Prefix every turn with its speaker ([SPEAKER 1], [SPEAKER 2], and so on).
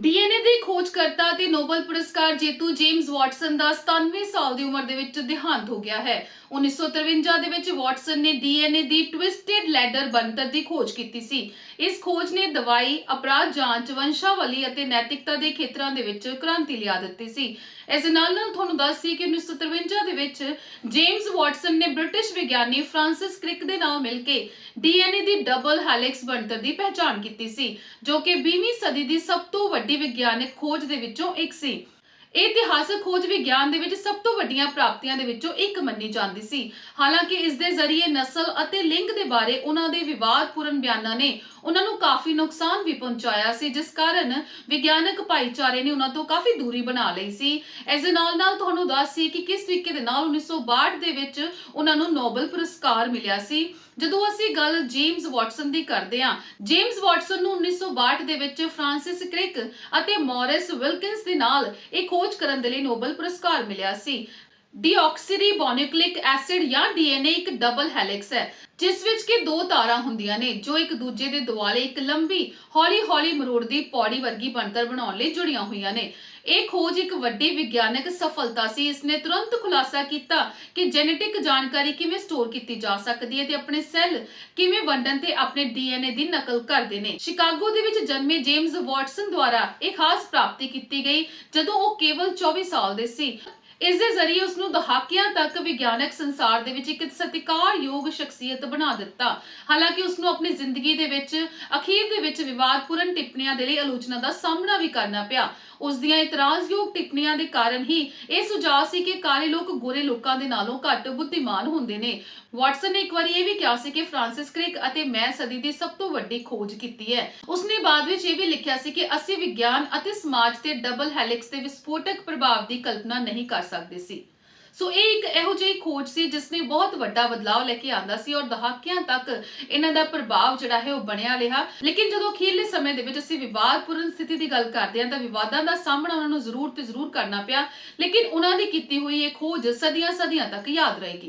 [SPEAKER 1] DNA ਦੇ ਖੋਜਕਰਤਾ ਤੇ Nobel ਪੁਰਸਕਾਰ ਜੇਤੂ ਜੇਮਸ ਵਾਟਸਨ ਦਾ 97 ਸਾਲ ਦੀ ਉਮਰ ਦੇ ਵਿੱਚ ਦੇਹਾਂਤ ਹੋ ਗਿਆ ਹੈ। 1953 ਦੇ ਵਿੱਚ ਵਾਟਸਨ ਨੇ ਡੀਐਨਏ ਦੀ ਟਵਿਸਟਡ ਲੈਡਰ ਬਣਤਰ ਦੀ ਖੋਜ ਕੀਤੀ ਸੀ। ਇਸ ਖੋਜ ਨੇ ਦਵਾਈ, ਅਪਰਾਧ ਜਾਂਚ, ਵੰਸ਼ਾਵਲੀ ਅਤੇ ਨੈਤਿਕਤਾ ਦੇ ਖੇਤਰਾਂ ਦੇ ਵਿੱਚ ਕ੍ਰਾਂਤੀ ਲਿਆ ਦਿੱਤੀ ਸੀ। ਇਸ ਦੇ ਨਾਲ ਨਾਲ ਤੁਹਾਨੂੰ ਦੱਸ ਸੀ ਕਿ 1953 ਦੇ ਵਿੱਚ ਜੇਮਸ ਵਾਟਸਨ ਨੇ ਬ੍ਰਿਟਿਸ਼ ਵਿਗਿਆਨੀ ਫ੍ਰਾਂਸਿਸ ਕ੍ਰਿਕ ਦੇ ਨਾਲ ਮਿਲ ਕੇ ਡੀਐਨਏ ਦੀ ਡਬਲ ਹੈਲਿਕਸ ਬਣਤਰ ਦੀ ਪਹਿਚਾਣ ਕੀਤੀ ਸੀ, ਜੋ ਕਿ 20ਵੀਂ ਸਦੀ ਦੀ ਸਭ ਤੋਂ ਵੱਡੀ ਵਿਗਿਆਨਕ ਖੋਜ ਦੇ ਵਿੱਚੋਂ ਇੱਕ ਸੀ। ਇਹ ਇਤਿਹਾਸਕ ਖੋਜ ਵਿਗਿਆਨ ਦੇ ਵਿੱਚ ਸਭ ਤੋਂ ਵੱਡੀਆਂ ਪ੍ਰਾਪਤੀਆਂ ਦੇ ਵਿੱਚੋਂ ਇੱਕ ਮੰਨੀ ਜਾਂਦੀ ਸੀ। ਹਾਲਾਂਕਿ ਇਸ ਦੇ ਜ਼ਰੀਏ ਨਸਲ ਅਤੇ ਲਿੰਗ ਦੇ ਬਾਰੇ ਉਹਨਾਂ ਦੇ ਵਿਵਾਦਪੂਰਨ ਬਿਆਨਾਂ ਨੇ ਉਹਨਾਂ ਨੂੰ ਕਾਫੀ ਨੁਕਸਾਨ ਵੀ ਪਹੁੰਚਾਇਆ ਸੀ, ਜਿਸ ਕਾਰਨ ਵਿਗਿਆਨਕ ਭਾਈਚਾਰੇ ਨੇ ਉਹਨਾਂ ਤੋਂ ਕਾਫੀ ਦੂਰੀ ਬਣਾ ਲਈ ਸੀ। ਇਸ ਦੇ ਨਾਲ ਨਾਲ ਤੁਹਾਨੂੰ ਦੱਸ ਸੀ ਕਿ ਕਿਸ ਤਰੀਕੇ ਦੇ ਨਾਲ 1962 ਦੇ ਵਿੱਚ ਉਹਨਾਂ ਨੂੰ ਨੋਬਲ ਪੁਰਸਕਾਰ ਮਿਲਿਆ ਸੀ। ਜਦੋਂ ਅਸੀਂ ਗੱਲ ਜੇਮਸ ਵਾਟਸਨ ਦੀ ਕਰਦੇ ਹਾਂ, ਜੇਮਸ ਵਾਟਸਨ ਨੂੰ 1962 ਦੇ ਵਿੱਚ ਫ੍ਰਾਂਸਿਸ ਕ੍ਰਿਕ ਅਤੇ ਮੌਰਿਸ ਵਿਲਕਿੰਸ ਦੇ ਨਾਲ ਇਹ ਖੋਜ ਕਰਨ ਦੇ ਲਈ ਨੋਬਲ ਪੁਰਸਕਾਰ ਮਿਲਿਆ ਸੀ। ਡੀਆਕਸੀਰੀ ਐਸਿਡ ਜਾਂ ਡੀਐਨਏ ਇੱਕ ਡਬਲ ਹੈਲਿਕਸ ਹੈ, ਜਿਸ ਵਿੱਚ ਕਿ ਦੋ ਤਾਰਾਂ ਹੁੰਦੀਆਂ ਨੇ, ਜੋ ਇੱਕ ਦੂਜੇ ਦੇ ਦੁਆਲੇ ਇੱਕ ਲੰਬੀ, ਹੌਲੀ-ਹੌਲੀ ਮਰੋੜਦੀ ਪੌੜੀ ਵਰਗੀ ਬਣਤਰ ਬਣਾਉਣ ਲਈ ਜੁੜੀਆਂ ਹੋਈਆਂ ਨੇ। ਇਹ ਖੋਜ ਇੱਕ ਵੱਡੀ ਵਿਗਿਆਨਕ ਸਫਲਤਾ ਸੀ। ਇਸ ਨੇ ਤੁਰੰਤ ਖੁਲਾਸਾ ਕੀਤਾ ਕਿ ਜੈਨੇਟਿਕ ਜਾਣਕਾਰੀ ਕਿਵੇਂ ਸਟੋਰ ਕੀਤੀ ਜਾ ਸਕਦੀ ਹੈ ਤੇ ਆਪਣੇ ਸੈੱਲ ਕਿਵੇਂ ਵੰਡਣ ਤੇ ਆਪਣੇ ਡੀਐਨਏ ਦੀ ਨਕਲ ਕਰਦੇ ਨੇ। ਸ਼ਿਕਾਗੋ ਦੇ ਵਿੱਚ ਜਨਮੇ ਜੇਮਸ ਵਾਟਸਨ ਦੁਆਰਾ ਇਹ ਖਾਸ ਪ੍ਰਾਪਤੀ ਕੀਤੀ ਗਈ, ਜਦੋਂ ਉਹ ਕੇਵਲ 24 ਸਾਲ ਦੇ ਸੀ। ਇਸ ਦੇ ਜ਼ਰੀਏ ਉਸ ਨੂੰ ਦਹਾਕਿਆਂ ਤੱਕ ਵਿਗਿਆਨਕ ਸੰਸਾਰ ਦੇ ਵਿੱਚ ਇੱਕ ਸਤਿਕਾਰਯੋਗ ਸ਼ਖਸੀਅਤ ਬਣਾ ਦਿੱਤਾ। ਹਾਲਾਂਕਿ ਉਸ ਨੂੰ ਆਪਣੀ ਜ਼ਿੰਦਗੀ ਦੇ ਵਿੱਚ, ਅਖੀਰ ਦੇ ਵਿੱਚ ਵਿਵਾਦਪੂਰਨ ਟਿੱਪਣੀਆਂ ਦੇ ਲਈ ਆਲੋਚਨਾ ਦਾ ਸਾਹਮਣਾ ਵੀ ਕਰਨਾ ਪਿਆ। ਉਸ ਦੀਆਂ ਇਤਰਾਜ਼ਯੋਗ ਟਿੱਪਣੀਆਂ ਦੇ ਕਾਰਨ ਹੀ ਇਹ ਸੁਝਾਅ ਸੀ ਕਿ ਕਾਲੇ ਲੋਕ ਗੋਰੇ ਲੋਕਾਂ ਦੇ ਨਾਲੋਂ ਘੱਟ ਬੁੱਧੀਮਾਨ ਹੁੰਦੇ ਨੇ। ਵਾਟਸਨ ਨੇ ਇੱਕ ਵਾਰੀ ਇਹ ਵੀ ਕਿਹਾ ਸੀ ਕਿ ਫ੍ਰਾਂਸਿਸ ਕ੍ਰਿਕ ਅਤੇ ਮੈਂ ਸਦੀ ਦੀ ਸਭ ਤੋਂ ਵੱਡੀ ਖੋਜ ਕੀਤੀ ਹੈ। ਉਸਨੇ ਬਾਅਦ ਵਿੱਚ ਇਹ ਵੀ ਲਿਖਿਆ ਸੀ ਕਿ ਅਸੀਂ ਵਿਗਿਆਨ ਅਤੇ ਸਮਾਜ ਤੇ ਡਬਲ ਹੈਲਿਕਸ ਦੇ ਵਿਸਫੋਟਕ ਪ੍ਰਭਾਵ ਦੀ ਕਲਪਨਾ ਨਹੀਂ ਕਰ ਸਕਦੇ ਸੀ। ਸੋ ਇਹ ਇੱਕ ਇਹੋ ਜਿਹੀ ਖੋਜ ਸੀ ਜਿਸ ਨੇ ਬਹੁਤ ਵੱਡਾ ਬਦਲਾਅ ਲੈ ਕੇ ਆਂਦਾ ਸੀ ਔਰ ਦਹਾਕਿਆਂ ਤੱਕ ਇਹਨਾਂ ਦਾ ਪ੍ਰਭਾਵ ਜਿਹੜਾ ਹੈ ਉਹ ਬਣਿਆ ਰਿਹਾ। ਲੇਕਿਨ ਜਦੋਂ ਅਖੀਰਲੇ ਸਮੇਂ ਦੇ ਵਿੱਚ ਅਸੀਂ ਵਿਵਾਦਪੂਰਨ ਸਥਿਤੀ ਦੀ ਗੱਲ ਕਰਦੇ ਹਾਂ ਤਾਂ ਵਿਵਾਦਾਂ ਦਾ ਸਾਹਮਣਾ ਉਹਨਾਂ ਨੂੰ ਜ਼ਰੂਰ ਤੇ ਜ਼ਰੂਰ ਕਰਨਾ ਪਿਆ। ਲੇਕਿਨ ਉਹਨਾਂ ਦੀ ਕੀਤੀ ਹੋਈ ਇਹ ਖੋਜ ਸਦੀਆਂ ਸਦੀਆਂ ਤੱਕ ਯਾਦ ਰਹੇਗੀ।